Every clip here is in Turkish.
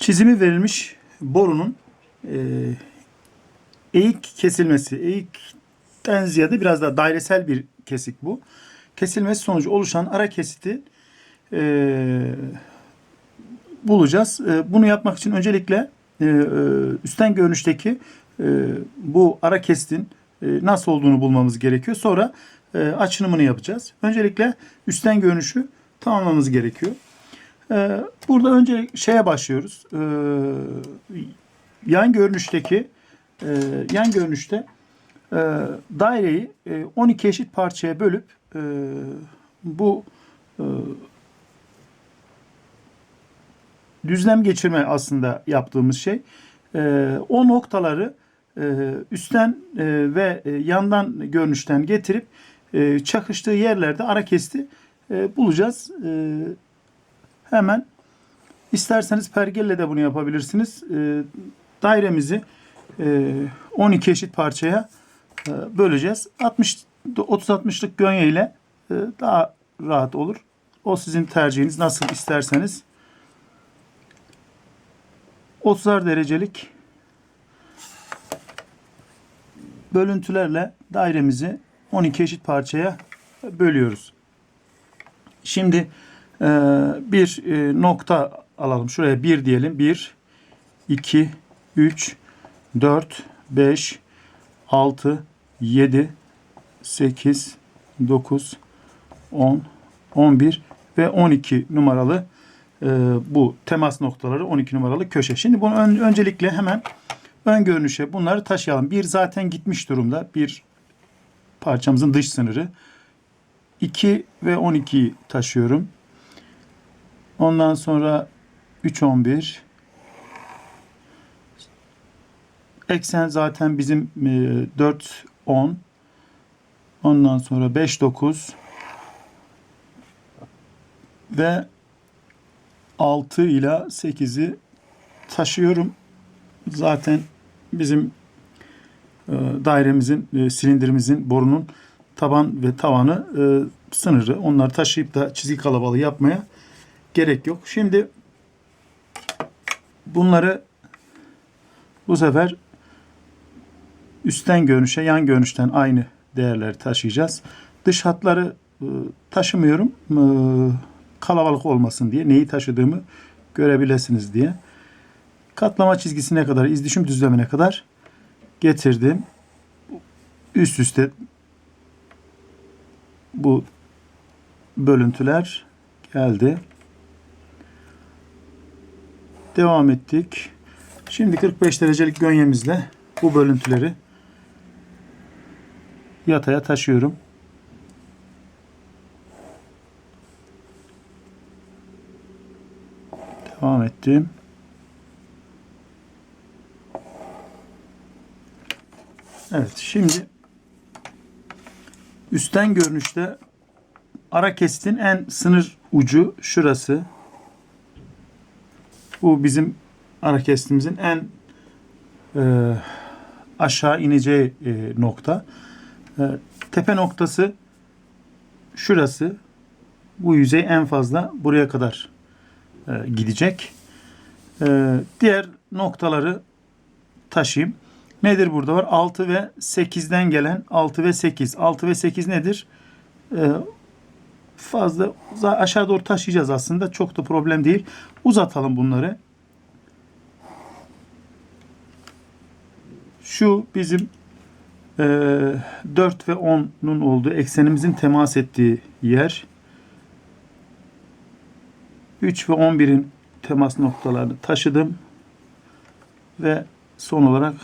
Çizimi verilmiş borunun e, eğik kesilmesi, eğikten ziyade biraz daha dairesel bir kesik bu. Kesilmesi sonucu oluşan ara kesiti e, bulacağız. E, bunu yapmak için öncelikle e, e, üstten görünüşteki e, bu ara kesitin e, nasıl olduğunu bulmamız gerekiyor. Sonra e, açınımını yapacağız. Öncelikle üstten görünüşü tamamlamamız gerekiyor. Ee, Burada önce şeye başlıyoruz. Ee, Yan görünüşteki e, yan görünüşte e, daireyi e, 12 eşit parçaya bölüp e, bu e, düzlem geçirme aslında yaptığımız şey. E, O noktaları e, üstten e, ve e, yandan görünüşten getirip e, çakıştığı yerlerde ara kesti e, bulacağız. E, Hemen isterseniz pergelle de bunu yapabilirsiniz. E, dairemizi e, 12 eşit parçaya e, böleceğiz. 60 30-60'lık gönye ile e, daha rahat olur. O sizin tercihiniz nasıl isterseniz. 30'ar derecelik bölüntülerle dairemizi 12 eşit parçaya bölüyoruz. Şimdi ee, bir e, nokta alalım. Şuraya bir diyelim. 1, 2, 3, 4, 5, 6, 7, 8, 9, 10, 11 ve 12 numaralı e, bu temas noktaları 12 numaralı köşe. Şimdi bunu ön- öncelikle hemen ön görünüşe bunları taşıyalım. Bir zaten gitmiş durumda. Bir parçamızın dış sınırı. 2 ve 12'yi taşıyorum. Ondan sonra 3 11 eksen zaten bizim e, 4 10 ondan sonra 5 9 ve 6 ile 8'i taşıyorum. Zaten bizim e, dairemizin, e, silindirimizin, borunun taban ve tavanı e, sınırı. Onları taşıyıp da çizgi kalabalığı yapmaya gerek yok. Şimdi bunları bu sefer üstten görünüşe, yan görünüşten aynı değerleri taşıyacağız. Dış hatları e, taşımıyorum. E, Kalabalık olmasın diye. Neyi taşıdığımı görebilirsiniz diye. Katlama çizgisine kadar, izdüşüm düzlemine kadar getirdim. Üst üste bu bölüntüler geldi. Devam ettik. Şimdi 45 derecelik gönyemizle bu bölüntüleri yataya taşıyorum. Devam ettim. Evet şimdi üstten görünüşte ara kesitin en sınır ucu şurası. Bu bizim ara kestimizin en e, aşağı ineceği e, nokta. E, tepe noktası şurası. Bu yüzey en fazla buraya kadar e, gidecek. E, diğer noktaları taşıyayım. Nedir burada var? 6 ve 8'den gelen 6 ve 8. 6 ve 8 nedir? E, fazla aşağı doğru taşıyacağız aslında. Çok da problem değil. Uzatalım bunları. Şu bizim e, 4 ve 10'un olduğu eksenimizin temas ettiği yer. 3 ve 11'in temas noktalarını taşıdım. Ve son olarak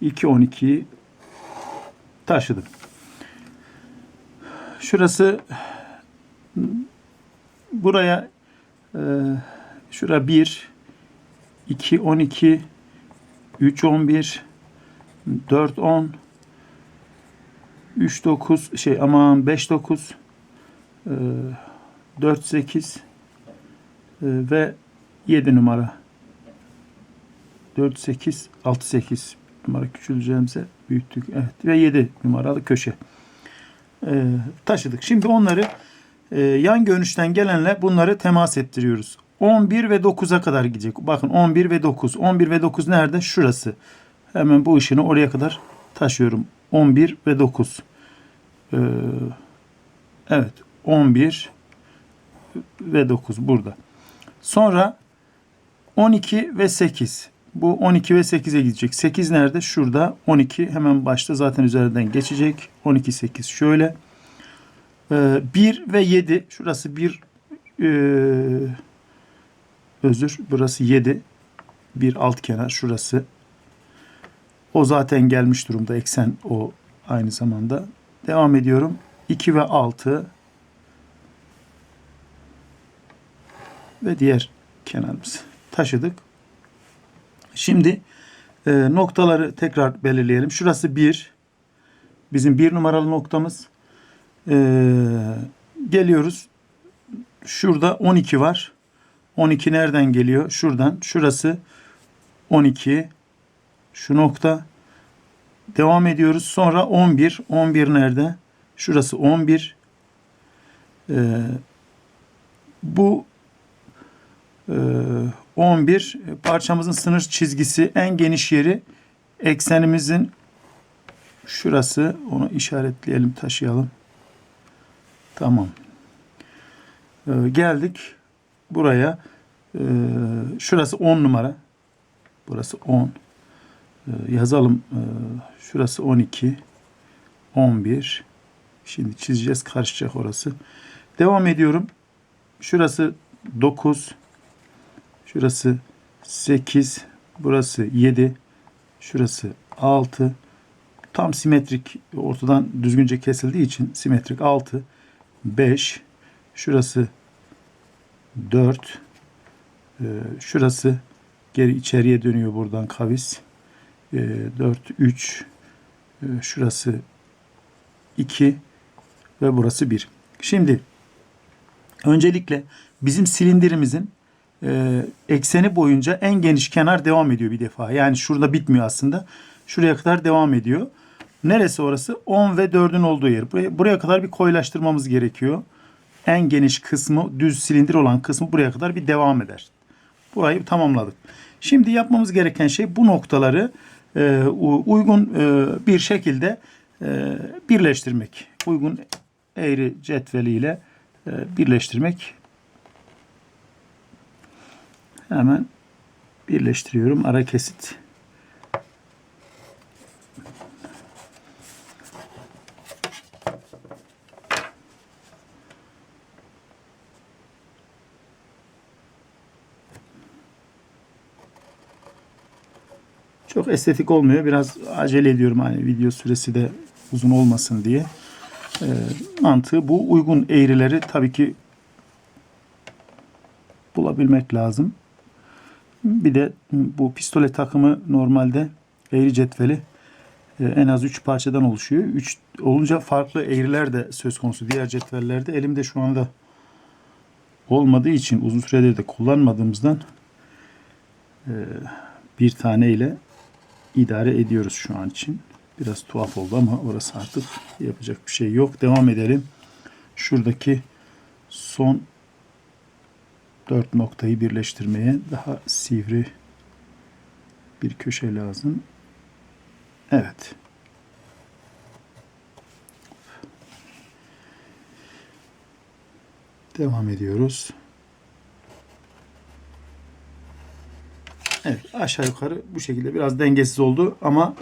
2 12'yi taşıdım. Şurası buraya e, şura 1 2 12 3 11 4 10 3 9 şey aman 5 9 e, 4 8 e, ve 7 numara 4 8 6 8 numara küçüleceğimize büyüttük. Evet ve 7 numaralı köşe e, taşıdık. Şimdi onları e, yan görünüşten gelenle bunları temas ettiriyoruz. 11 ve 9'a kadar gidecek. Bakın 11 ve 9. 11 ve 9 nerede? Şurası. Hemen bu ışını oraya kadar taşıyorum. 11 ve 9. Ee, evet. 11 ve 9 burada. Sonra 12 ve 8. Bu 12 ve 8'e gidecek. 8 nerede? Şurada. 12 hemen başta zaten üzerinden geçecek. 12, 8 şöyle. Ee, 1 ve 7. Şurası 1 ee, özür. Burası 7. Bir alt kenar. Şurası. O zaten gelmiş durumda. Eksen o aynı zamanda. Devam ediyorum. 2 ve 6 ve diğer kenarımızı taşıdık. Şimdi e, noktaları tekrar belirleyelim. Şurası 1. Bizim bir numaralı noktamız. E, geliyoruz. Şurada 12 var. 12 nereden geliyor? Şuradan. Şurası 12. Şu nokta. Devam ediyoruz. Sonra 11. 11 nerede? Şurası 11. E, bu e, 11 parçamızın sınır çizgisi en geniş yeri eksenimizin şurası. Onu işaretleyelim, taşıyalım. Tamam. E, geldik buraya. E, şurası 10 numara. Burası 10. E, yazalım. E, şurası 12. 11. Şimdi çizeceğiz. Karışacak orası. Devam ediyorum. Şurası 9. Şurası 8. Burası 7. Şurası 6. Tam simetrik ortadan düzgünce kesildiği için simetrik 6. 5. Şurası 4. Ee, şurası geri içeriye dönüyor buradan kavis. Ee, 4, 3. Ee, şurası 2 ve burası 1. Şimdi öncelikle bizim silindirimizin e, ekseni boyunca en geniş kenar devam ediyor bir defa. Yani şurada bitmiyor aslında. Şuraya kadar devam ediyor. Neresi orası? 10 ve 4'ün olduğu yer. Buraya, buraya kadar bir koyulaştırmamız gerekiyor. En geniş kısmı, düz silindir olan kısmı buraya kadar bir devam eder. Burayı tamamladık. Şimdi yapmamız gereken şey bu noktaları e, uygun e, bir şekilde e, birleştirmek. Uygun eğri cetveliyle e, birleştirmek. Hemen birleştiriyorum. Ara kesit. Çok estetik olmuyor. Biraz acele ediyorum hani video süresi de uzun olmasın diye. E, mantığı bu. Uygun eğrileri tabii ki bulabilmek lazım. Bir de bu pistole takımı normalde eğri cetveli e, en az 3 parçadan oluşuyor. 3 olunca farklı eğriler de söz konusu diğer cetvellerde. Elimde şu anda olmadığı için uzun süredir de kullanmadığımızdan e, bir tane ile idare ediyoruz şu an için. Biraz tuhaf oldu ama orası artık yapacak bir şey yok. Devam edelim. Şuradaki son dört noktayı birleştirmeye daha sivri bir köşe lazım. Evet. Devam ediyoruz. Evet aşağı yukarı bu şekilde biraz dengesiz oldu ama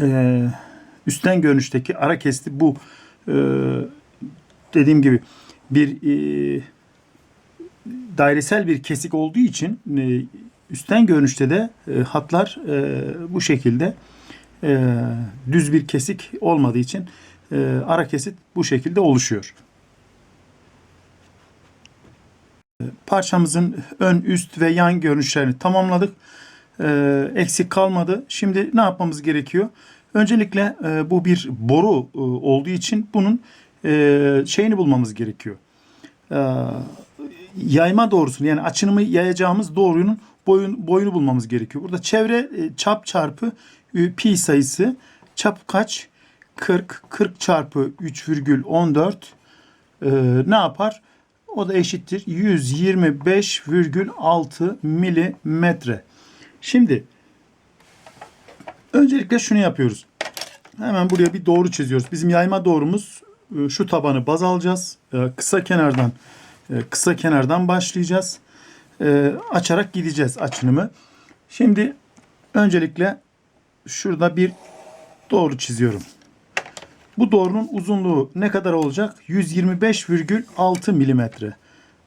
e, üstten görünüşteki ara kesti bu e, dediğim gibi bir e, dairesel bir kesik olduğu için e, üstten görünüşte de e, hatlar e, bu şekilde e, düz bir kesik olmadığı için e, ara kesit bu şekilde oluşuyor. Parçamızın ön, üst ve yan görünüşlerini tamamladık. E, eksik kalmadı. Şimdi ne yapmamız gerekiyor? Öncelikle e, bu bir boru e, olduğu için bunun e, şeyini bulmamız gerekiyor. E, yayma doğrusunu yani açınımı yayacağımız doğrunun boyun, boyunu bulmamız gerekiyor. Burada çevre çap çarpı pi sayısı çap kaç? 40. 40 çarpı 3,14 e, ne yapar? O da eşittir 125,6 milimetre. Şimdi öncelikle şunu yapıyoruz. Hemen buraya bir doğru çiziyoruz. Bizim yayma doğrumuz e, şu tabanı baz alacağız. E, Kısa kenardan e, kısa kenardan başlayacağız. Açarak gideceğiz açınımı. Şimdi öncelikle şurada bir doğru çiziyorum. Bu doğrunun uzunluğu ne kadar olacak? 125,6 milimetre.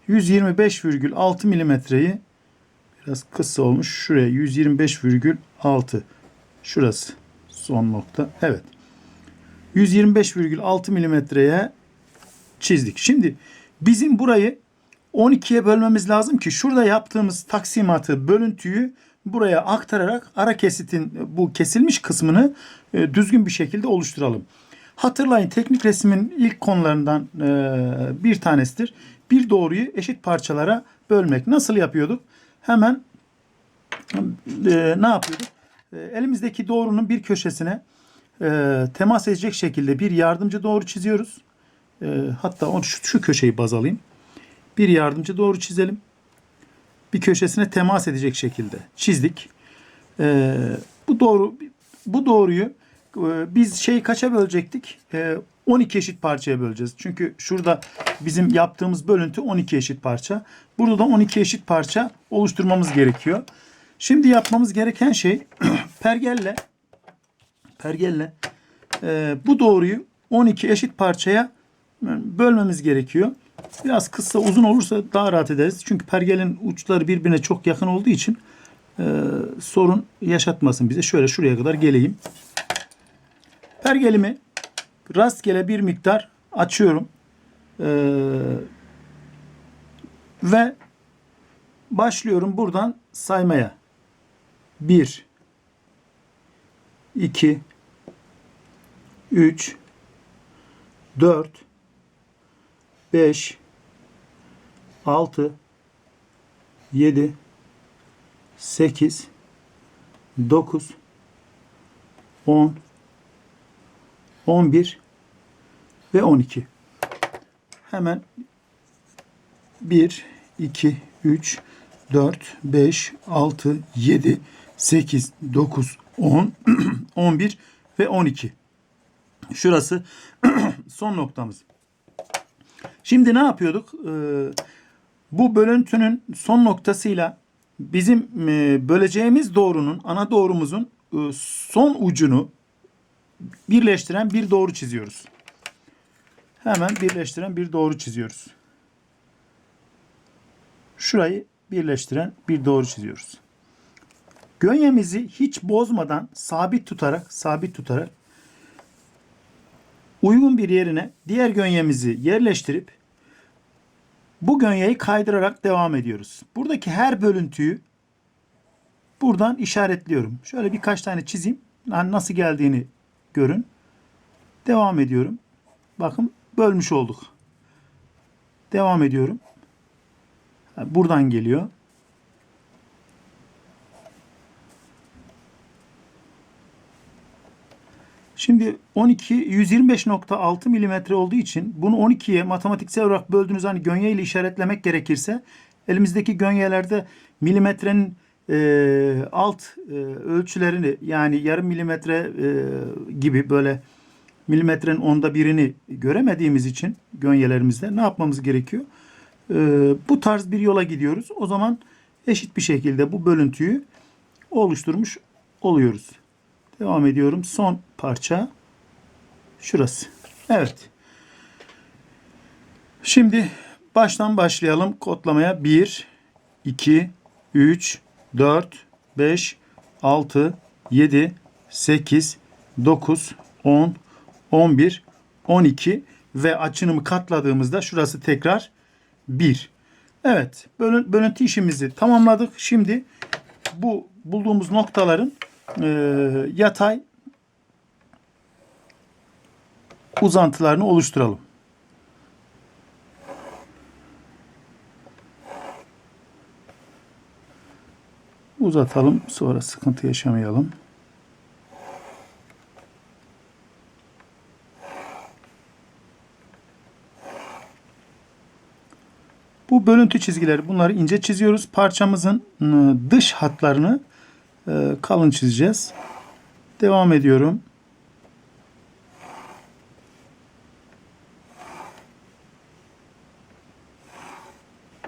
125,6 milimetreyi biraz kısa olmuş. Şuraya 125,6 şurası son nokta. Evet. 125,6 milimetreye çizdik. Şimdi bizim burayı 12'ye bölmemiz lazım ki şurada yaptığımız taksimatı, bölüntüyü buraya aktararak ara kesitin bu kesilmiş kısmını e, düzgün bir şekilde oluşturalım. Hatırlayın teknik resmin ilk konularından e, bir tanesidir. Bir doğruyu eşit parçalara bölmek. Nasıl yapıyorduk? Hemen e, ne yapıyorduk? E, elimizdeki doğrunun bir köşesine e, temas edecek şekilde bir yardımcı doğru çiziyoruz. E, hatta onu şu, şu köşeyi baz alayım. Bir yardımcı doğru çizelim. Bir köşesine temas edecek şekilde çizdik. E, bu doğru bu doğruyu biz şeyi kaça bölecektik? E, 12 eşit parçaya böleceğiz. Çünkü şurada bizim yaptığımız bölüntü 12 eşit parça. Burada da 12 eşit parça oluşturmamız gerekiyor. Şimdi yapmamız gereken şey pergelle pergelle e, bu doğruyu 12 eşit parçaya bölmemiz gerekiyor. Biraz kısa uzun olursa daha rahat ederiz. Çünkü pergelin uçları birbirine çok yakın olduğu için e, sorun yaşatmasın bize. Şöyle şuraya kadar geleyim. Pergelimi rastgele bir miktar açıyorum. E, ve başlıyorum buradan saymaya. 1 2 3 4 5 6 7 8 9 10 11 ve 12. Hemen 1 2 3 4 5 6 7 8 9 10 11 ve 12. Şurası son noktamız. Şimdi ne yapıyorduk? Ee, bu bölüntünün son noktasıyla bizim e, böleceğimiz doğrunun, ana doğrumuzun e, son ucunu birleştiren bir doğru çiziyoruz. Hemen birleştiren bir doğru çiziyoruz. Şurayı birleştiren bir doğru çiziyoruz. Gönyemizi hiç bozmadan sabit tutarak, sabit tutarak uygun bir yerine diğer gönyemizi yerleştirip bu gönyeyi kaydırarak devam ediyoruz. Buradaki her bölüntüyü buradan işaretliyorum. Şöyle birkaç tane çizeyim. Yani nasıl geldiğini görün. Devam ediyorum. Bakın bölmüş olduk. Devam ediyorum. Buradan geliyor. Şimdi 12 125.6 milimetre olduğu için bunu 12'ye matematiksel olarak böldüğünüz hani gönye ile işaretlemek gerekirse elimizdeki gönyelerde milimetrenin e, alt e, ölçülerini yani yarım milimetre e, gibi böyle milimetrenin onda birini göremediğimiz için gönyelerimizde ne yapmamız gerekiyor? E, bu tarz bir yola gidiyoruz. O zaman eşit bir şekilde bu bölüntüyü oluşturmuş oluyoruz. Devam ediyorum. Son parça şurası. Evet. Şimdi baştan başlayalım kodlamaya. 1, 2, 3, 4, 5, 6, 7, 8, 9, 10, 11, 12 ve açınımı katladığımızda şurası tekrar 1. Evet. Bölün, bölüntü işimizi tamamladık. Şimdi bu bulduğumuz noktaların e, yatay uzantılarını oluşturalım. Uzatalım sonra sıkıntı yaşamayalım. Görüntü çizgileri bunları ince çiziyoruz. Parçamızın ıı, dış hatlarını ıı, kalın çizeceğiz. Devam ediyorum.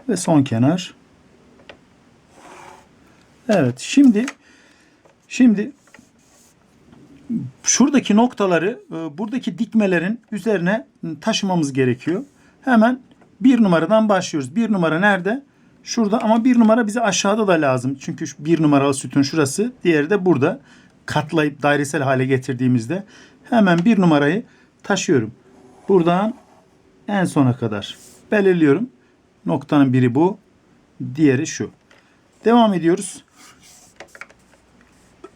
Ve son kenar. Evet şimdi şimdi şuradaki noktaları e, buradaki dikmelerin üzerine taşımamız gerekiyor. Hemen bir numaradan başlıyoruz. Bir numara nerede? Şurada ama bir numara bize aşağıda da lazım. Çünkü bir numaralı sütun şurası. Diğeri de burada. Katlayıp dairesel hale getirdiğimizde hemen bir numarayı taşıyorum. Buradan en sona kadar belirliyorum. Noktanın biri bu. Diğeri şu. Devam ediyoruz.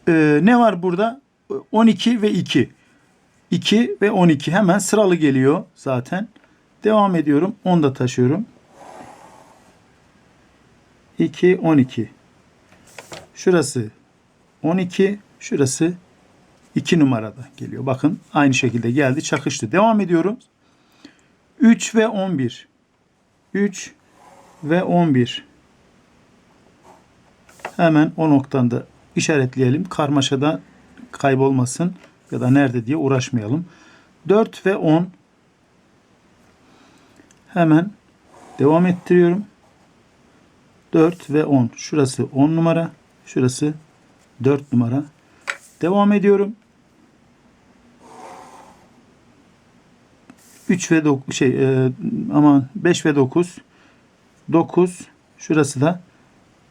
Ee, ne var burada? 12 ve 2. 2 ve 12 hemen sıralı geliyor zaten. Devam ediyorum. 10 da taşıyorum. 2, 12. Şurası 12. Şurası 2 numarada geliyor. Bakın aynı şekilde geldi. Çakıştı. Devam ediyorum. 3 ve 11. 3 ve 11. Hemen o noktadan da işaretleyelim. Karmaşada kaybolmasın ya da nerede diye uğraşmayalım. 4 ve 10 hemen devam ettiriyorum. 4 ve 10. Şurası 10 numara. Şurası 4 numara. Devam ediyorum. 3 ve 9 şey e, aman 5 ve 9 9 şurası da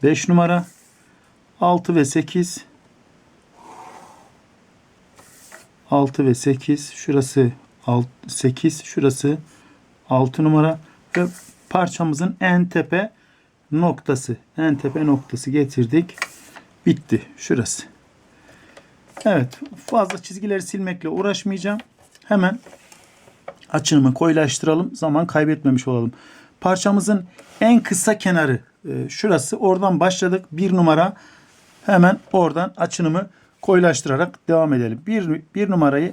5 numara 6 ve 8 6 ve 8 şurası 8 şurası 6 numara. Ve parçamızın en tepe noktası. En tepe noktası getirdik. Bitti. Şurası. Evet. Fazla çizgileri silmekle uğraşmayacağım. Hemen açınımı koyulaştıralım. Zaman kaybetmemiş olalım. Parçamızın en kısa kenarı e, şurası. Oradan başladık. Bir numara hemen oradan açınımı koyulaştırarak devam edelim. Bir, bir numarayı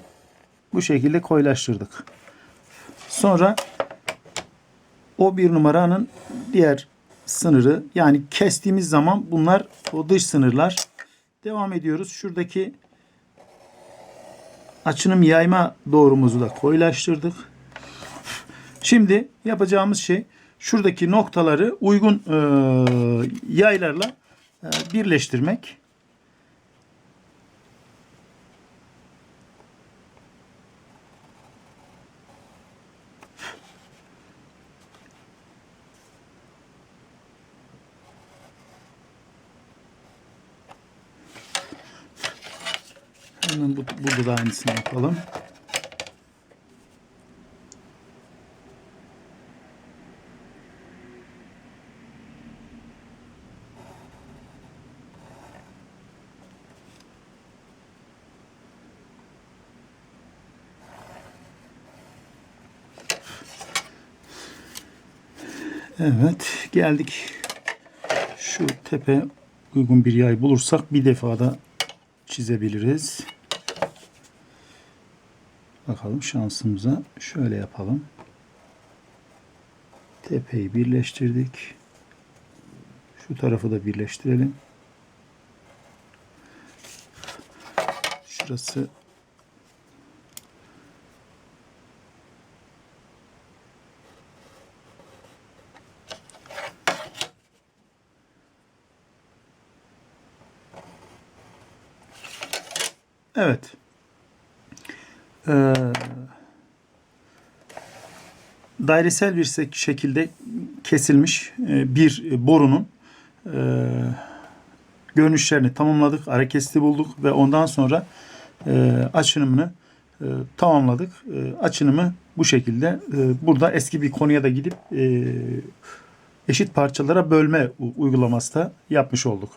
bu şekilde koyulaştırdık. Sonra o bir numaranın diğer sınırı yani kestiğimiz zaman bunlar o dış sınırlar. Devam ediyoruz. Şuradaki açınım yayma doğrumuzu da koyulaştırdık. Şimdi yapacağımız şey şuradaki noktaları uygun e, yaylarla birleştirmek. Hemen bu, burada da aynısını yapalım. Evet geldik. Şu tepe uygun bir yay bulursak bir defada çizebiliriz. Bakalım şansımıza şöyle yapalım. Tepeyi birleştirdik. Şu tarafı da birleştirelim. Şurası Evet. Ee, dairesel bir şekilde kesilmiş e, bir borunun e, görünüşlerini tamamladık. Ara bulduk ve ondan sonra e, açınımını e, tamamladık. E, açınımı bu şekilde. E, burada eski bir konuya da gidip e, eşit parçalara bölme uygulaması da yapmış olduk.